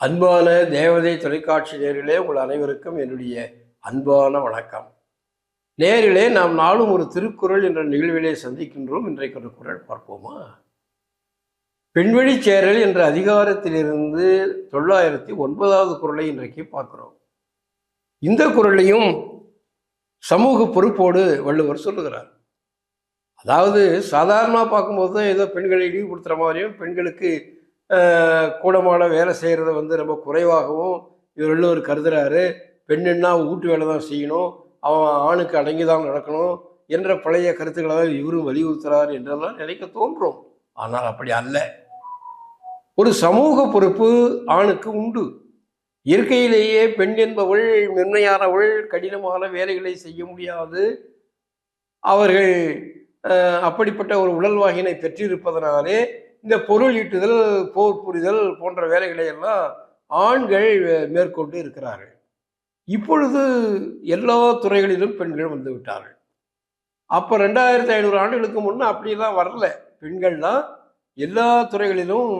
அன்பான தேவதை தொலைக்காட்சி நேரிலே உங்கள் அனைவருக்கும் என்னுடைய அன்பான வணக்கம். நேரிலே நாம் நாளும் ஒரு திருக்குறள் என்ற நிகழ்விலே சந்திக்கின்றோம். இன்றைக்கு ஒரு குரல் பார்ப்போமா? பெண்வழி சேரல் என்ற அதிகாரத்திலிருந்து தொள்ளாயிரத்தி ஒன்பதாவது குறளை இன்றைக்கு பார்க்கிறோம். இந்த குறளையும் சமூக பொறுப்போடு வள்ளுவர் சொல்லுகிறார். அதாவது சாதாரணமாக பார்க்கும்போது தான் ஏதோ பெண்களை இழிவுபடுத்துகிற மாதிரியும் பெண்களுக்கு கூடமாட வேலை செய்கிறத வந்து ரொம்ப குறைவாகவும் இவர் வள்ளுவர் கருதுறாரு. பெண்ணுன்னா வீட்டு வேலை தான் செய்யணும். அவன் ஆணுக்கு அடங்கி தான் நடக்கணும் என்ற பழைய கருத்துக்களை தான் இவரும் வலியுறுத்துறார் என்றெல்லாம் நினைக்க தோன்றும். ஆனால் அப்படி அல்ல. ஒரு சமூக பொறுப்பு ஆணுக்கு உண்டு. இயற்கையிலேயே பெண் என்பவள் மென்மையானவள் கடினமான வேலைகளை செய்ய முடியாது. அவர்கள் அப்படிப்பட்ட ஒரு உடல்வாகினை பெற்றிருப்பதனாலே இந்த பொருள் ஈட்டுதல் போர் புரிதல் போன்ற வேலைகளை எல்லாம் ஆண்கள் மேற்கொண்டு இருக்கிறார்கள். இப்பொழுது எல்லா துறைகளிலும் பெண்கள் வந்து விட்டார்கள். அப்போ ரெண்டாயிரத்தி ஐநூறு ஆண்டுகளுக்கு முன்னே அப்படிலாம் வரல. பெண்கள்லாம் எல்லா துறைகளிலும்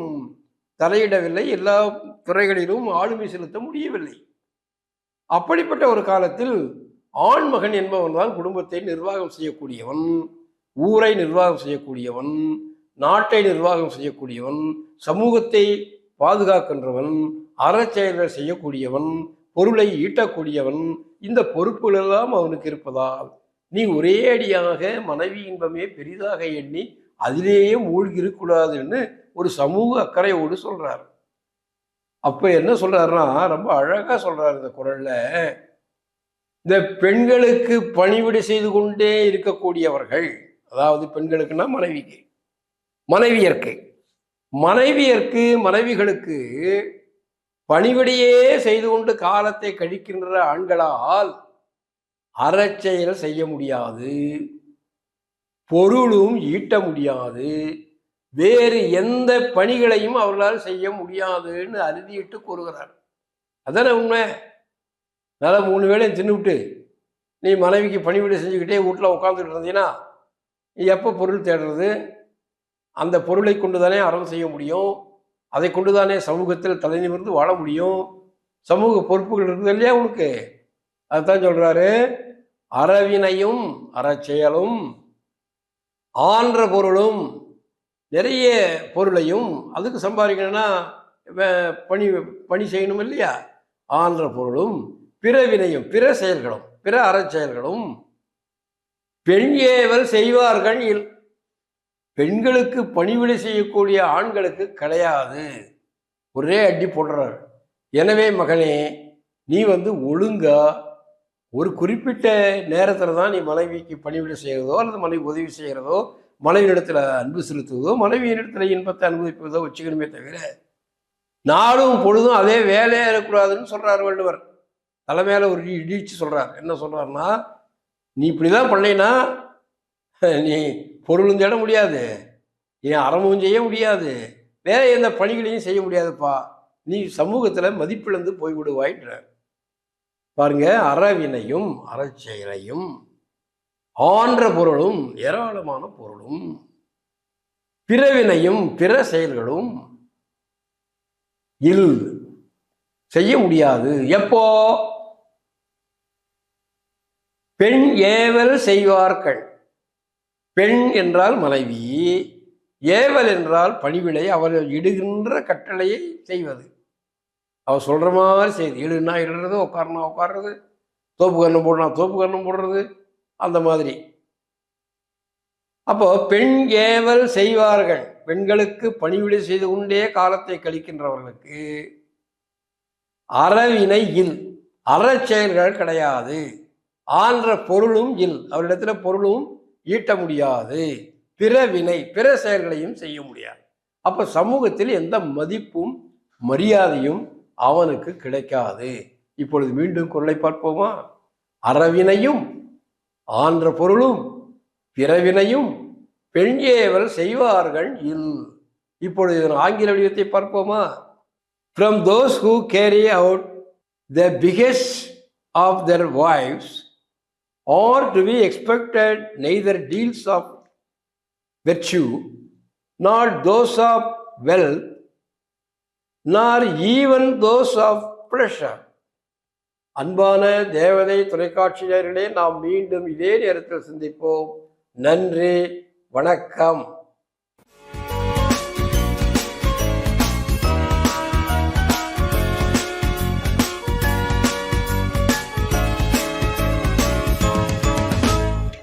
தலையிடவில்லை எல்லா துறைகளிலும் ஆளுமை செலுத்த முடியவில்லை. அப்படிப்பட்ட ஒரு காலத்தில் ஆண் மகன் என்பவன் தான் குடும்பத்தை நிர்வாகம் செய்யக்கூடியவன் ஊரை நிர்வாகம் செய்யக்கூடியவன் நாட்டை நிர்வாகம் செய்யக்கூடியவன் சமூகத்தை பாதுகாக்கின்றவன் அறச்செயல்கள் செய்யக்கூடியவன் பொருளை ஈட்டக்கூடியவன் இந்த பொறுப்புகளெல்லாம் அவனுக்கு இருப்பதால் நீ ஒரே அடியாக மனைவி இன்பமே பெரிதாக எண்ணி அதிலேயே மூழ்கி இருக்கக்கூடாதுன்னு ஒரு சமூக அக்கறையோடு சொல்றார். அப்ப என்ன சொல்றாருன்னா ரொம்ப அழகா சொல்றாரு இந்த குரல்ல. இந்த பெண்களுக்கு பணிவிடை செய்து கொண்டே இருக்கக்கூடியவர்கள் அதாவது பெண்களுக்குன்னா மனைவிக்கு மனைவியர்க்கு. மனைவியர்க்கு மனைவிகளுக்கு பணிவிடையே செய்து கொண்டு காலத்தை கழிக்கின்ற ஆண்களால் அறச்செயல் செய்ய முடியாது. பொருளும் ஈட்ட முடியாது. வேறு எந்த பணிகளையும் அவர்களால் செய்ய முடியாதுன்னு அறுதியிட்டு கூறுகிறார். அதானே உண்மை? அதனால் மூணு வேளையும் தின்னுவிட்டு நீ மனைவிக்கு பணிவிடை செஞ்சுக்கிட்டே வீட்டில் உட்காந்துட்டு இருந்தீங்கன்னா நீ எப்போ பொருள் தேடுறது? அந்த பொருளை கொண்டு தானே அறம் செய்ய முடியும்? அதை கொண்டு தானே சமூகத்தில் தலை நிமிர்ந்து வாழ முடியும்? சமூக பொறுப்புகள் இருக்குது இல்லையா உனக்கு? அதுதான் சொல்றாரு அறவினையும் அறச்செயலும் ஆன்ற பொருளும் நிறைய பொருளையும் அதுக்கு சம்பாதிக்கணும்னா பணி பணி செய்யணும் இல்லையா? ஆன்ற பொருளும் பிற வினையும் பிற செயல்களும் பிற அறச்செயல்களும் பெண் ஏவல் செய்வார்கள் பெண்களுக்கு பணிவிடை செய்யக்கூடிய ஆண்களுக்கு கிடையாது. ஒரே அடி போடுறார். எனவே மகனே நீ வந்து ஒழுங்கா ஒரு குறிப்பிட்ட நேரத்தில் தான் நீ மனைவிக்கு பணிவிடை செய்கிறதோ அல்லது மனைவி உதவி செய்கிறதோ மனைவியிடத்தில் அன்பு செலுத்துவதோ மனைவியிடத்தில் இன்பத்தை அனுபவிப்பதோ வச்சுக்கணுமே தவிர நாளும் பொழுதும் அதே வேலையாக இருக்கக்கூடாதுன்னு சொல்கிறார் வள்ளுவர். தலை ஒரு இடிச்சு சொல்கிறார் என்ன சொல்கிறாருன்னா நீ இப்படி தான் பண்ணினா நீ பொருளும் தேட முடியாது. என் அறமும் செய்ய முடியாது. வேற எந்த பணிகளையும் செய்ய முடியாதுப்பா. நீ சமூகத்தில் மதிப்பிழந்து போய்விடுவாய்ன்ற. பாருங்க அறவினையும் அறச்செயலையும் ஆன்ற பொருளும் ஏராளமான பொருளும் பிறவினையும் பிற செயல்களும் இல் செய்ய முடியாது. எப்போ? பெண் ஏவல் செய்வார்கள். பெண் என்றால் மனைவி ஏவல் என்றால் பணிவிடை அவர்கள் இடுகின்ற கட்டளையை செய்வது. அவர் சொல்கிற மாதிரி செய்து இடுனா இடுறது உட்காரனா உட்காடுறது தோப்பு கண்ணம் போடுனா தோப்பு கண்ணம் போடுறது அந்த மாதிரி. அப்போ பெண் ஏவல் செய்வார்கள். பெண்களுக்கு பணிவிடை செய்து கொண்டே காலத்தை கழிக்கின்றவர்களுக்கு அறவினை இல் அறச்செயல்கள் கிடையாது. ஆன்ற பொருளும் இல். அவரிடத்துல பொருளும் ஈட்ட முடியாது. பிற வினை பிற செயல்களையும் செய்ய முடியாது. அப்போ சமூகத்தில் எந்த மதிப்பும் மரியாதையும் அவனுக்கு கிடைக்காது. இப்பொழுது மீண்டும் குரலை பார்ப்போமா? அறவினையும் ஆன்ற பொருளும் பிறவினையும் பெண் ஏவல் செய்வார்கள் இல். இப்பொழுது இதன் ஆங்கில வடிவத்தை பார்ப்போமா? From those who carry out the biggest of their vices are to be expected neither deeds of virtue nor those of wealth nor even those of pleasure அன்பான தேவதை தொலைக்காட்சியர்களே நாம் மீண்டும் இதே நேரத்தில் சந்திப்போம். நன்றி வணக்கம்.